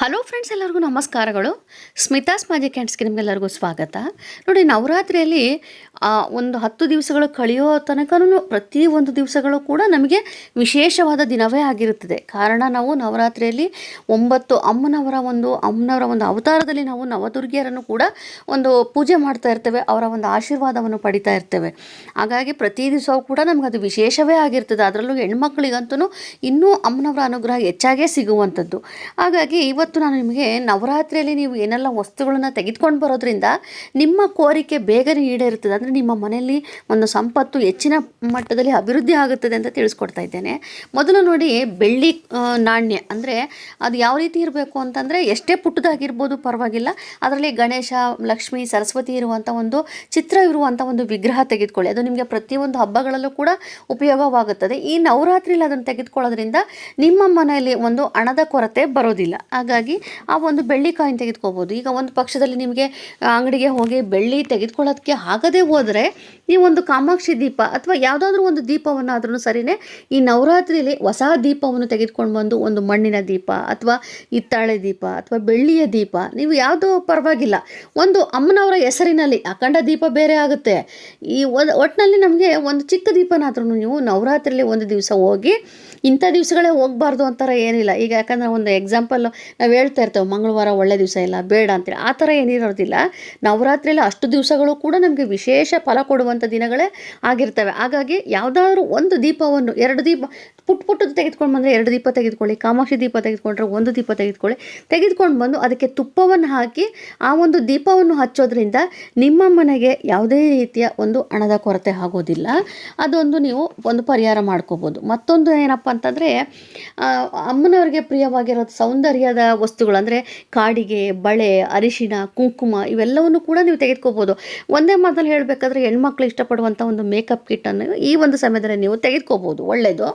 Hello friends ಎಲ್ಲರಿಗೂ ನಮಸ್ಕಾರಗಳು. Smitha's magic ಕ್ಯಾಂಡ್ಸ್ಗೆ ನಿಮಗೆಲ್ಲರಿಗೂ ಸ್ವಾಗತ. ನೋಡಿ, ನವರಾತ್ರಿಯಲ್ಲಿ ಒಂದು ಹತ್ತು ದಿವಸಗಳು ಕಳೆಯೋ ತನಕನೂ ಪ್ರತಿ ಒಂದು ದಿವಸಗಳು ಕೂಡ ನಮಗೆ ವಿಶೇಷವಾದ ದಿನವೇ ಆಗಿರುತ್ತದೆ. ಕಾರಣ ನಾವು ನವರಾತ್ರಿಯಲ್ಲಿ ಒಂಬತ್ತು ಅಮ್ಮನವರ ಒಂದು ಅಮ್ಮನವರ ಒಂದು ಅವತಾರದಲ್ಲಿ ನಾವು ನವದುರ್ಗಿಯರನ್ನು ಕೂಡ ಒಂದು ಪೂಜೆ ಮಾಡ್ತಾ ಇರ್ತೇವೆ, ಅವರ ಒಂದು ಆಶೀರ್ವಾದವನ್ನು ಪಡಿತಾ ಇರ್ತೇವೆ. ಹಾಗಾಗಿ ಪ್ರತಿ ದಿವಸವೂ ಕೂಡ ನಮ್ಗೆ ಅದು ವಿಶೇಷವೇ ಆಗಿರ್ತದೆ. ಅದರಲ್ಲೂ ಹೆಣ್ಮಕ್ಳಿಗಂತೂ ಇನ್ನೂ ಅಮ್ಮನವರ ಅನುಗ್ರಹ ಹೆಚ್ಚಾಗೇ ಸಿಗುವಂಥದ್ದು. ಹಾಗಾಗಿ ಇವತ್ತು ನಾನು ನಿಮಗೆ ನವರಾತ್ರಿಯಲ್ಲಿ ನೀವು ಏನೆಲ್ಲ ವಸ್ತುಗಳನ್ನು ತೆಗೆದುಕೊಂಡು ಬರೋದ್ರಿಂದ ನಿಮ್ಮ ಕೋರಿಕೆ ಬೇಗನೆ ಈಡೇರುತ್ತದೆ. ಅಂದರೆ ನಿಮ್ಮ ಮನೆಯಲ್ಲಿ ಒಂದು ಸಂಪತ್ತು ಹೆಚ್ಚಿನ ಮಟ್ಟದಲ್ಲಿ ಅಭಿವೃದ್ಧಿ ಆಗುತ್ತದೆ ಅಂತ ತಿಳಿಸ್ಕೊಡ್ತಾ ಇದ್ದೇನೆ. ಮೊದಲು ನೋಡಿ ಬೆಳ್ಳಿ ನಾಣ್ಯ. ಅಂದರೆ ಅದು ಯಾವ ರೀತಿ ಇರಬೇಕು ಅಂತಂದರೆ ಎಷ್ಟೇ ಪುಟ್ಟದಾಗಿರ್ಬೋದು ಪರವಾಗಿಲ್ಲ. ಅದರಲ್ಲಿ ಗಣೇಶ, ಲಕ್ಷ್ಮಿ, ಸರಸ್ವತಿ ಇರುವಂಥ ಒಂದು ಚಿತ್ರ ಇರುವಂಥ ಒಂದು ವಿಗ್ರಹ ತೆಗೆದುಕೊಳ್ಳಿ. ಅದು ನಿಮಗೆ ಪ್ರತಿಯೊಂದು ಹಬ್ಬಗಳಲ್ಲೂ ಕೂಡ ಉಪಯೋಗವಾಗುತ್ತದೆ. ಈ ನವರಾತ್ರಿಯಲ್ಲಿ ಅದನ್ನು ತೆಗೆದುಕೊಳ್ಳೋದ್ರಿಂದ ನಿಮ್ಮ ಮನೆಯಲ್ಲಿ ಒಂದು ಹಣದ ಕೊರತೆ ಬರೋದಿಲ್ಲ. ಹಾಗಾಗಿ ಆ ಒಂದು ಬೆಳ್ಳಿ ಕಾಯಿನ್ ತೆಗೆದುಕೋಬೋದು. ಈಗ ಒಂದು ಪಕ್ಷದಲ್ಲಿ ನಿಮಗೆ ಅಂಗಡಿಗೆ ಹೋಗಿ ಬೆಳ್ಳಿ ತೆಗೆದುಕೊಳ್ಳೋದಕ್ಕೆ ಆಗದೇ ಹೋದರೆ ನೀವೊಂದು ಕಾಮಾಕ್ಷಿ ದೀಪ ಅಥವಾ ಯಾವುದಾದ್ರೂ ಒಂದು ದೀಪವನ್ನು ಆದ್ರೂ ಸರಿನೇ ಈ ನವರಾತ್ರಿಯಲ್ಲಿ ಹೊಸ ದೀಪವನ್ನು ತೆಗೆದುಕೊಂಡು ಬಂದು ಒಂದು ಮಣ್ಣಿನ ದೀಪ ಅಥವಾ ಹಿತ್ತಾಳೆ ದೀಪ ಅಥವಾ ಬೆಳ್ಳಿಯ ದೀಪ, ನೀವು ಯಾವುದೋ ಪರವಾಗಿಲ್ಲ. ಒಂದು ಅಮ್ಮನವರ ಹೆಸರಿನಲ್ಲಿ ಅಖಂಡ ದೀಪ ಬೇರೆ ಆಗುತ್ತೆ. ಈ ಒಟ್ಟಿನಲ್ಲಿ ನಮಗೆ ಒಂದು ಚಿಕ್ಕ ದೀಪನಾದ್ರೂ ನೀವು ನವರಾತ್ರಿಯಲ್ಲಿ ಒಂದು ದಿವಸ ಹೋಗಿ ಇಂಥ ದಿವಸಗಳೇ ಹೋಗಬಾರ್ದು ಅಂತಾರೆ ಏನಿಲ್ಲ. ಈಗ ಯಾಕಂದರೆ ಒಂದು ಎಕ್ಸಾಂಪಲ್ ನಾವು ಹೇಳ್ತಾ ಇರ್ತೇವೆ, ಮಂಗಳವಾರ ಒಳ್ಳೆ ದಿವಸ ಇಲ್ಲ, ಬೇಡ ಅಂತೇಳಿ ಆ ಥರ ಏನಿರೋದಿಲ್ಲ ನವರಾತ್ರಿಯಲ್ಲಿ ಅಷ್ಟು ದಿವಸಗಳು ಕೂಡ ನಮಗೆ ವಿಶೇಷ ಫಲ ಕೊಡುವಂಥ ದಿನಗಳೇ ಆಗಿರ್ತವೆ. ಹಾಗಾಗಿ ಯಾವುದಾದ್ರೂ ಒಂದು ದೀಪವನ್ನು, ಎರಡು ದೀಪ, ಪುಟ್ ಪುಟ್ಟದ್ದು ತೆಗೆದುಕೊಂಡು ಬಂದರೆ ಎರಡು ದೀಪ ತೆಗೆದುಕೊಳ್ಳಿ, ಕಾಮಾಕ್ಷಿ ದೀಪ ತೆಗೆದುಕೊಂಡ್ರೆ ಒಂದು ದೀಪ ತೆಗೆದುಕೊಳ್ಳಿ. ತೆಗೆದುಕೊಂಡು ಬಂದು ಅದಕ್ಕೆ ತುಪ್ಪವನ್ನು ಹಾಕಿ ಆ ಒಂದು ದೀಪವನ್ನು ಹಚ್ಚೋದ್ರಿಂದ ನಿಮ್ಮ ಮನೆಗೆ ಯಾವುದೇ ರೀತಿಯ ಒಂದು ಹಣದ ಕೊರತೆ ಆಗೋದಿಲ್ಲ. ಅದೊಂದು ನೀವು ಒಂದು ಪರಿಹಾರ ಮಾಡ್ಕೋಬೋದು. ಮತ್ತೊಂದು ಏನಪ್ಪ ಅಂತಂದರೆ ಅಮ್ಮನವ್ರಿಗೆ ಪ್ರಿಯವಾಗಿರೋ ಸೌಂದರ್ಯದ ವಸ್ತುಗಳು, ಅಂದರೆ ಕಾಡಿಗೆ, ಬಳೆ, ಅರಿಶಿಣ, ಕುಂಕುಮ ಇವೆಲ್ಲವನ್ನು ಕೂಡ ನೀವು ತೆಗೆದುಕೋಬೋದು. ಒಂದೇ ಮಾತಲ್ಲಿ ಹೇಳಬೇಕಾದ್ರೆ ಹೆಣ್ಮಕ್ಳು ಇಷ್ಟಪಡುವಂಥ ಒಂದು ಮೇಕಪ್ ಕಿಟ್ಟನ್ನು ಈ ಒಂದು ಸಮಯದಲ್ಲಿ ನೀವು ತೆಗೆದುಕೋಬೋದು. ಒಳ್ಳೆಯದು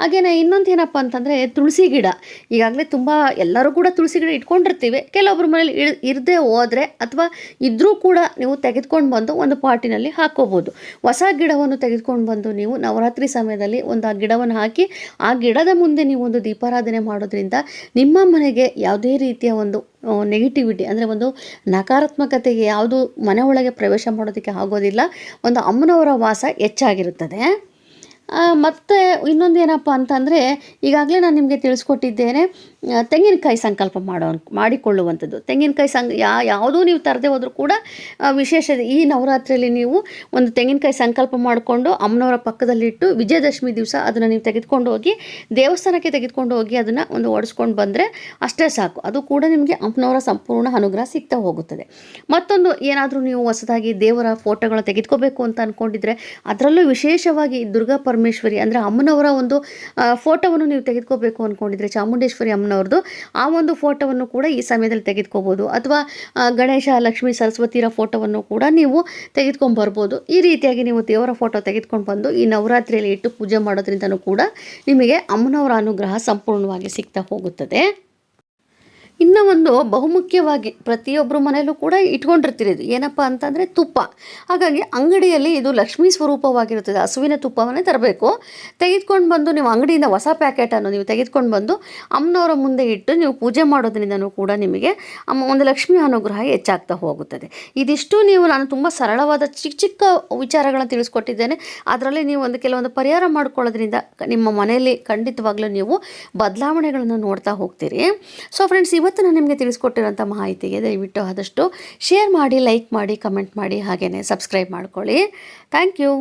ಹಾಗೇನೆ ಇನ್ನೊಂದು ಏನಪ್ಪ ಅಂತಂದರೆ ತುಳಸಿ ಗಿಡ. ಈಗಾಗಲೇ ತುಂಬ ಎಲ್ಲರೂ ಕೂಡ ತುಳಸಿ ಗಿಡ ಇಟ್ಕೊಂಡಿರ್ತೀವಿ. ಕೆಲವೊಬ್ಬರ ಮನೇಲಿ ಇರದೇ ಹೋದರೆ ಅಥವಾ ಇದ್ದರೂ ಕೂಡ ನೀವು ತೆಗೆದುಕೊಂಡು ಬಂದು ಒಂದು ಪಾಟಿನಲ್ಲಿ ಹಾಕ್ಕೋಬೋದು ಹೊಸ ಗಿಡವನ್ನು ತೆಗೆದುಕೊಂಡು ಬಂದು ನೀವು ನವರಾತ್ರಿ ಸಮಯದಲ್ಲಿ ಒಂದು ಆ ಗಿಡವನ್ನು ಹಾಕಿ, ಆ ಗಿಡದ ಮುಂದೆ ನೀವು ಒಂದು ದೀಪಾರಾಧನೆ ಮಾಡೋದ್ರಿಂದ ನಿಮ್ಮ ಮನೆಗೆ ಯಾವುದೇ ರೀತಿಯ ಒಂದು ನೆಗೆಟಿವಿಟಿ ಅಂದರೆ ಒಂದು ನಕಾರಾತ್ಮಕತೆಗೆ ಯಾವುದು ಮನೆ ಒಳಗೆ ಪ್ರವೇಶ ಮಾಡೋದಕ್ಕೆ ಆಗೋದಿಲ್ಲ. ಒಂದು ಅಮ್ಮನವರ ವಾಸ ಹೆಚ್ಚಾಗಿರುತ್ತದೆ. ಮತ್ತೆ ಇನ್ನೊಂದು ಏನಪ್ಪ ಅಂತಂದರೆ, ಈಗಾಗಲೇ ನಾನು ನಿಮಗೆ ತಿಳಿಸ್ಕೊಟ್ಟಿದ್ದೇನೆ ತೆಂಗಿನಕಾಯಿ ಸಂಕಲ್ಪ ಮಾಡೋ, ಮಾಡಿಕೊಳ್ಳುವಂಥದ್ದು. ತೆಂಗಿನಕಾಯಿ ಸಂ, ಯಾ, ಯಾವುದೂ ನೀವು ತರದೆ ಹೋದರೂ ಕೂಡ ವಿಶೇಷ ಈ ನವರಾತ್ರಿಯಲ್ಲಿ ನೀವು ಒಂದು ತೆಂಗಿನಕಾಯಿ ಸಂಕಲ್ಪ ಮಾಡಿಕೊಂಡು ಅಮ್ಮನವರ ಪಕ್ಕದಲ್ಲಿಟ್ಟು ವಿಜಯದಶಮಿ ದಿವಸ ಅದನ್ನು ನೀವು ತೆಗೆದುಕೊಂಡು ಹೋಗಿ, ದೇವಸ್ಥಾನಕ್ಕೆ ತೆಗೆದುಕೊಂಡು ಹೋಗಿ ಅದನ್ನು ಒಂದು ಒಡಿಸ್ಕೊಂಡು ಬಂದರೆ ಅಷ್ಟೇ ಸಾಕು. ಅದು ಕೂಡ ನಿಮಗೆ ಅಮ್ಮನವರ ಸಂಪೂರ್ಣ ಅನುಗ್ರಹ ಸಿಗ್ತಾ ಹೋಗುತ್ತದೆ. ಮತ್ತೊಂದು ಏನಾದರೂ ನೀವು ಹೊಸದಾಗಿ ದೇವರ ಫೋಟೋಗಳನ್ನ ತೆಗೆದುಕೋಬೇಕು ಅಂತ ಅಂದ್ಕೊಂಡಿದ್ರೆ ಅದರಲ್ಲೂ ವಿಶೇಷವಾಗಿ ದುರ್ಗಾ ಅಂದರೆ ಅಮ್ಮನವರ ಒಂದು ಫೋಟೋವನ್ನು ನೀವು ತೆಗೆದುಕೋಬೇಕು ಅಂದ್ಕೊಂಡಿದ್ರೆ ಚಾಮುಂಡೇಶ್ವರಿ ಅಮ್ಮನವ್ರದ್ದು, ಆ ಒಂದು ಫೋಟೋವನ್ನು ಕೂಡ ಈ ಸಮಯದಲ್ಲಿ ತೆಗೆದುಕೋಬೋದು. ಅಥವಾ ಗಣೇಶ, ಲಕ್ಷ್ಮೀ, ಸರಸ್ವತಿರ ಫೋಟೋವನ್ನು ಕೂಡ ನೀವು ತೆಗೆದುಕೊಂಡು ಬರ್ಬೋದು ಈ ರೀತಿಯಾಗಿ ನೀವು ದೇವರ ಫೋಟೋ ತೆಗೆದುಕೊಂಡು ಬಂದು ಈ ನವರಾತ್ರಿಯಲ್ಲಿ ಇಟ್ಟು ಪೂಜೆ ಮಾಡೋದ್ರಿಂದನೂ ಕೂಡ ನಿಮಗೆ ಅಮ್ಮನವರ ಅನುಗ್ರಹ ಸಂಪೂರ್ಣವಾಗಿ ಸಿಗ್ತಾ ಹೋಗುತ್ತದೆ. ಇನ್ನು ಒಂದು ಬಹುಮುಖ್ಯವಾಗಿ ಪ್ರತಿಯೊಬ್ಬರ ಮನೆಯಲ್ಲೂ ಕೂಡ ಇಟ್ಕೊಂಡಿರ್ತೀರಿ ಇದು ಏನಪ್ಪ ಅಂತಂದರೆ ತುಪ್ಪ. ಹಾಗಾಗಿ ಅಂಗಡಿಯಲ್ಲಿ ಇದು ಲಕ್ಷ್ಮೀ ಸ್ವರೂಪವಾಗಿರುತ್ತದೆ. ಹಸುವಿನ ತುಪ್ಪವನ್ನೇ ತರಬೇಕು. ತೆಗೆದುಕೊಂಡು ಬಂದು ನೀವು ಅಂಗಡಿಯಿಂದ ಹೊಸ ಪ್ಯಾಕೆಟನ್ನು ನೀವು ತೆಗೆದುಕೊಂಡು ಬಂದು ಅಮ್ಮನವರ ಮುಂದೆ ಇಟ್ಟು ನೀವು ಪೂಜೆ ಮಾಡೋದ್ರಿಂದನೂ ಕೂಡ ನಿಮಗೆ ಅಮ್ಮ ಒಂದು ಲಕ್ಷ್ಮಿ ಅನುಗ್ರಹ ಹೆಚ್ಚಾಗ್ತಾ ಹೋಗುತ್ತದೆ. ಇದಿಷ್ಟು ನೀವು ನಾನು ತುಂಬ ಸರಳವಾದ ಚಿಕ್ಕ ಚಿಕ್ಕ ವಿಚಾರಗಳನ್ನು ತಿಳಿಸ್ಕೊಟ್ಟಿದ್ದೇನೆ. ಅದರಲ್ಲಿ ನೀವು ಒಂದು ಕೆಲವೊಂದು ಪರಿಹಾರ ಮಾಡ್ಕೊಳ್ಳೋದ್ರಿಂದ ನಿಮ್ಮ ಮನೆಯಲ್ಲಿ ಖಂಡಿತವಾಗ್ಲೂ ನೀವು ಬದಲಾವಣೆಗಳನ್ನು ನೋಡ್ತಾ ಹೋಗ್ತೀರಿ. ಸೊ ಫ್ರೆಂಡ್ಸ್ ಇವತ್ತು ನಾನು ನಿಮಗೆ ತಿಳಿಸ್ಕೊಟ್ಟಿರೋಂಥ ಮಾಹಿತಿಗೆ ದಯವಿಟ್ಟು ಆದಷ್ಟು ಶೇರ್ ಮಾಡಿ, ಲೈಕ್ ಮಾಡಿ, ಕಮೆಂಟ್ ಮಾಡಿ ಹಾಗೆಯೇ ಸಬ್ಸ್ಕ್ರೈಬ್ ಮಾಡ್ಕೊಳ್ಳಿ. Thank you.